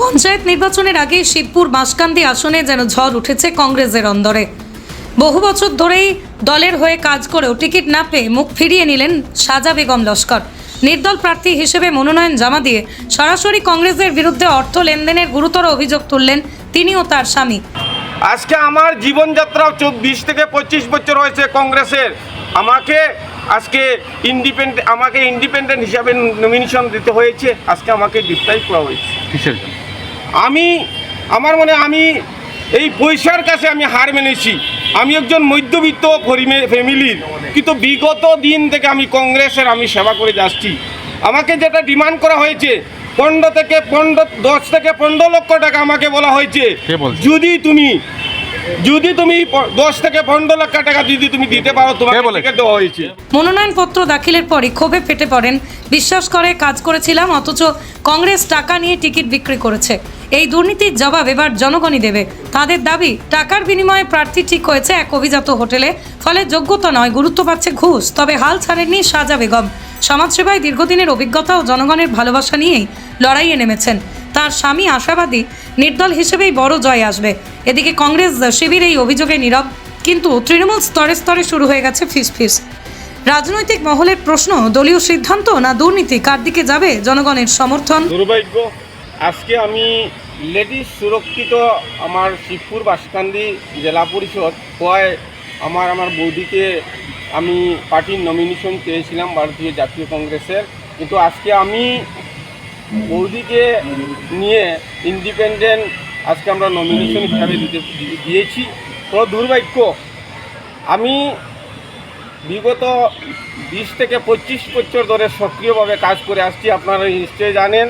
পঞ্চায়েত নির্বাচনের আগে শিবপুর বাঁশকান্দি আসনে যেন ঝড় উঠেছে কংগ্রেসের অন্দরে। বহু বছর ধরেই দলের হয়ে কাজ করেও টিকিট না পেয়ে মুখ ফিরিয়ে নিলেন সাজা বেগম লস্কর। নির্দল প্রার্থী হিসেবে মনোনয়ন জমা দিয়ে সরাসরি কংগ্রেসের বিরুদ্ধে অর্থ লেনদেনের গুরুতর অভিযোগ তুললেন তিনি ও তার স্বামী। আজকে আমার জীবনযাত্রা চব্বিশ থেকে পঁচিশ বছর হয়েছে কংগ্রেসের। আমাকে আজকে ইন্ডিপেন্ডেন্ট আমাকে ইন্ডিপেন্ডেন্ট হিসাবে নমিনেশন দিতে হয়েছে। আজকে আমাকে ডিপ্রাইভ করা হয়েছে। কিসের জন্য? আমি আমার মনে আমি এই পয়সার কাছে আমি হার মেনেছি। আমি একজন মধ্যবিত্ত ফ্যামিলির। কিন্তু বিগত দিন থেকে আমি কংগ্রেসের আমি সেবা করে যাচ্ছি। আমাকে যেটা ডিমান্ড করা হয়েছে পনেরো থেকে পনেরো দশ থেকে পনেরো লক্ষ টাকা আমাকে বলা হয়েছে। যদি তুমি যদি তুমি দশ থেকে পনেরো লক্ষ টাকা যদি তুমি দিতে পারো তোমাকে দেওয়া হয়েছে। মনোনয়নপত্র দাখিলের পরই ক্ষোভে ফেটে পড়েন। বিশ্বাস করে কাজ করেছিলাম অথচ কংগ্রেস টাকা নিয়ে টিকিট বিক্রি করেছে। এই দুর্নীতির জবাব এবার জনগণই দেবে। তাদের দাবি, টাকার বিনিময়ে প্রার্থী ঠিক হয়েছে এক অভিজাত হোটেলে, ফলে যোগ্যতা নয়, গুরুত্ব পাচ্ছে ঘুষ, তবে হাল ছাড়েননি সাজা বেগম। সমাজসেবায় দীর্ঘদিনের অভিজ্ঞতা ও জনগণের ভালোবাসা নিয়েই লড়াইয়ে নেমেছেন। তার স্বামী আশাবাদী, নির্দল হিসেবেই বড় জয় আসবে। এদিকে কংগ্রেস শিবির এই অভিযোগে নীরব, কিন্তু তৃণমূল স্তরে স্তরে শুরু হয়ে গেছে ফিসফিস। রাজনৈতিক মহলের প্রশ্ন, দলীয় সিদ্ধান্ত না দুর্নীতি, কার দিকে যাবে জনগণের সমর্থন? দুর্ভাগ্য আজকে আমি লেডিস সুরক্ষিত আমার শিবপুর বাসকান্দি জেলা পরিষদ হওয়ায় আমার আমার বৌদিকে আমি পার্টির নমিনেশন চেয়েছিলাম ভারতীয় জাতীয় কংগ্রেসের। কিন্তু আজকে আমি বৌদিকে নিয়ে ইন্ডিপেন্ডেন্ট আজকে আমরা নমিনেশন হিসাবে দিতে দিয়েছি। তো দুর্ভাগ্য, আমি বিগত বিশ থেকে পঁচিশ বছর ধরে সক্রিয়ভাবে কাজ করে আসছি, আপনারা নিশ্চয়ই জানেন।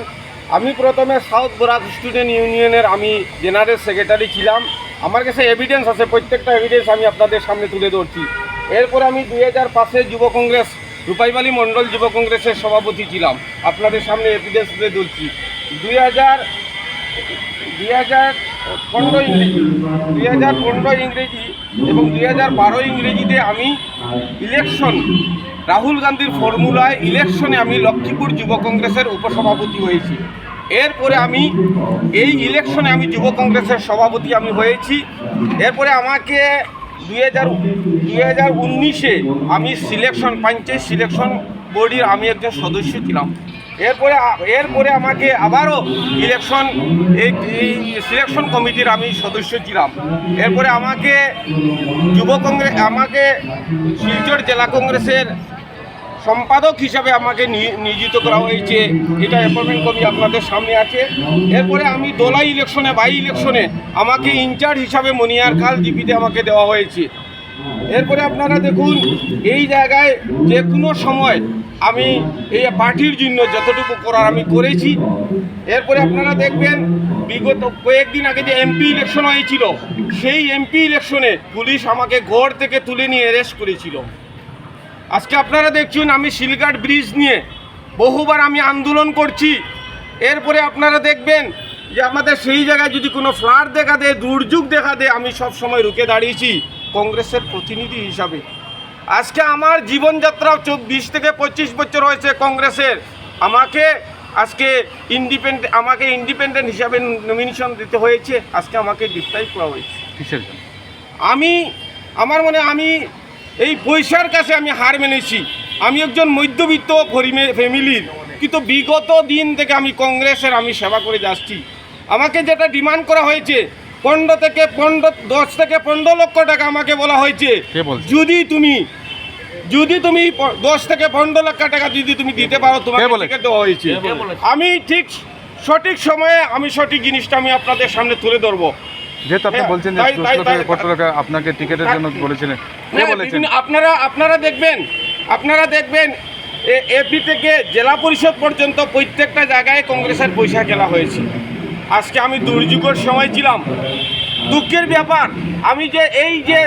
আমি প্রথমে সাউথ বরাক স্টুডেন্ট ইউনিয়নের আমি জেনারেল সেক্রেটারি ছিলাম। আমার কাছে এভিডেন্স আছে, প্রত্যেকটা এভিডেন্স আমি আপনাদের সামনে তুলে ধরছি। এরপর আমি দুই হাজার পাঁচে যুব কংগ্রেস, রূপাইবালী মণ্ডল যুব কংগ্রেসের সভাপতি ছিলাম। আপনাদের সামনে এভিডেন্স তুলে ধরছি। দুই হাজার দুই হাজার পনেরো ইংরেজি, দুই হাজার পনেরো ইংরেজি এবং দুই হাজার বারো ইংরেজিতে আমি ইলেকশন রাহুল গান্ধীর ফর্মুলায় ইলেকশনে আমি লক্ষ্মীপুর যুব কংগ্রেসের উপসভাপতি হয়েছি। এরপরে আমি, এই ইলেকশনে আমি যুব কংগ্রেসের সভাপতি আমি হয়েছি। এরপরে আমাকে দুই হাজার দুই হাজার উনিশে আমি সিলেকশন পঞ্চায়েত সিলেকশন বোর্ডের আমি একজন সদস্য ছিলাম। এরপরে এরপরে আমাকে আবারও ইলেকশন, এই সিলেকশন কমিটির আমি সদস্য ছিলাম। এরপরে আমাকে যুব কংগ্রেস আমাকে শিলচর জেলা কংগ্রেসের সম্পাদক হিসাবে আমাকে নিয়োজিত করা হয়েছে। এটা অ্যাপয়েন্টমেন্ট কপি আপনাদের সামনে আছে। এরপরে আমি দোলাই ইলেকশনে বাই ইলেকশনে আমাকে ইনচার্জ হিসাবে মনিয়ার খাল জিপিতে আমাকে দেওয়া হয়েছে। এরপরে আপনারা দেখুন, এই জায়গায় যে কোনো সময় আমি এই পার্টির জন্য যতটুকু করার আমি করেছি। এরপরে আপনারা দেখবেন, বিগত কয়েকদিন আগে যে এমপি ইলেকশন হয়েছিল, সেই এমপি ইলেকশনে পুলিশ আমাকে ঘর থেকে তুলে নিয়ে অ্যারেস্ট করেছিল। আজকে আপনারা দেখছেন আমি শিলঘাট ব্রিজ নিয়ে বহুবার আমি আন্দোলন করছি। এরপরে আপনারা দেখবেন যে আমাদের সেই জায়গায় যদি কোনো ফ্লাড দেখা দেয় দুর্যোগ দেখা দেয় আমি সব সময় রুখে দাঁড়িয়েছি কংগ্রেসের প্রতিনিধি হিসাবে। আজকে আমার জীবনযাত্রা চব্বিশ থেকে পঁচিশ বছর হয়েছে কংগ্রেসের। আমাকে আজকে ইন্ডিপেন্ডেন্ট আমাকে ইন্ডিপেন্ডেন্ট হিসাবে নমিনেশন দিতে হয়েছে। আজকে আমাকে ডিপ্রাইভ করা হয়েছে। আমি আমার মনে আমি এই পয়সার কাছে আমি হার মেনেছি। আমি একজন মধ্যবিত্ত ফ্যামিলির। কিন্তু বিগত দিন থেকে আমি কংগ্রেসের আমি সেবা করে যাচ্ছি। আমাকে যেটা ডিমান্ড করা হয়েছে পনেরো থেকে পনেরো দশ থেকে পনেরো লক্ষ টাকা আমাকে বলা হয়েছে। যদি তুমি যদি তুমি দশ থেকে পনেরো লক্ষ টাকা যদি তুমি দিতে পারো তোমাকে দেওয়া হয়েছে। আমি ঠিক সঠিক সময়ে আমি সঠিক জিনিসটা আমি আপনাদের সামনে তুলে ধরবো। যেহেতু আপনি হ্যাঁ, বলছেন যে কত টাকা আপনাকে টিকিটের জন্য বলেছিলেন হ্যাঁ, আপনারা আপনারা দেখবেন আপনারা দেখবেন এপি থেকে জেলা পরিষদ পর্যন্ত প্রত্যেকটা জায়গায় কংগ্রেসের পয়সা খেলা হয়েছে। আজকে আমি দুর্যোগের সময় ছিলাম। দুঃখের ব্যাপার আমি যে এই যে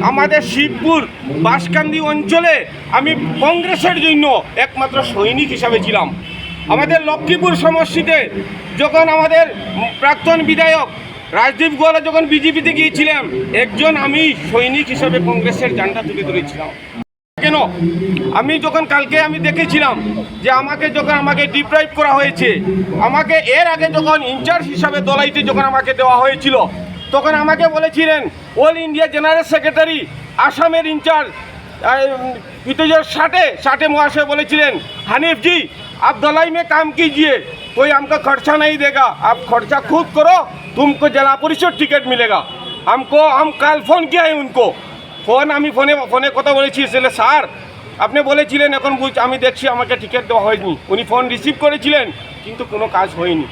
আমাদের শিবপুর বাঁশকান্দি অঞ্চলে আমি কংগ্রেসের জন্য একমাত্র সৈনিক হিসাবে ছিলাম। আমাদের লক্ষ্মীপুর সমষ্টিতে যখন আমাদের প্রাক্তন বিধায়ক রাজদীপ গোয়ালা যখন বিজেপিতে গিয়েছিলাম, একজন আমি সৈনিক হিসাবে কংগ্রেসের জানটা তুলে ধরেছিলাম। কেন? আমি যখন কালকে আমি দেখেছিলাম যে আমাকে যখন আমাকে ডিপ্রাইভ করা হয়েছে, আমাকে এর আগে যখন ইনচার্জ হিসাবে দলাইতে যখন আমাকে দেওয়া হয়েছিল, তখন আমাকে বলেছিলেন অল ইন্ডিয়া জেনারেল সেক্রেটারি আসামের ইনচার্জ পিতেজর ষাটে ষাটে মহাশয় বলেছিলেন হানিफ जी आप दलाई में काम कीजिए कोई हमका खर्चा नहीं देगा आप खर्चा खुद करो तुमको जिला परिषद टिकट मिलेगा हमको हम कल फोन किया है उनको ফোন আমি ফোনে ফোনে কথা বলেছি সেলে স্যার আপনি বলেছিলেন এখন বুঝ আমি দেখছি আমাকে টিকিট দেওয়া হয়নি উনি ফোন রিসিভ করেছিলেন কিন্তু কোনো কাজ হয়নি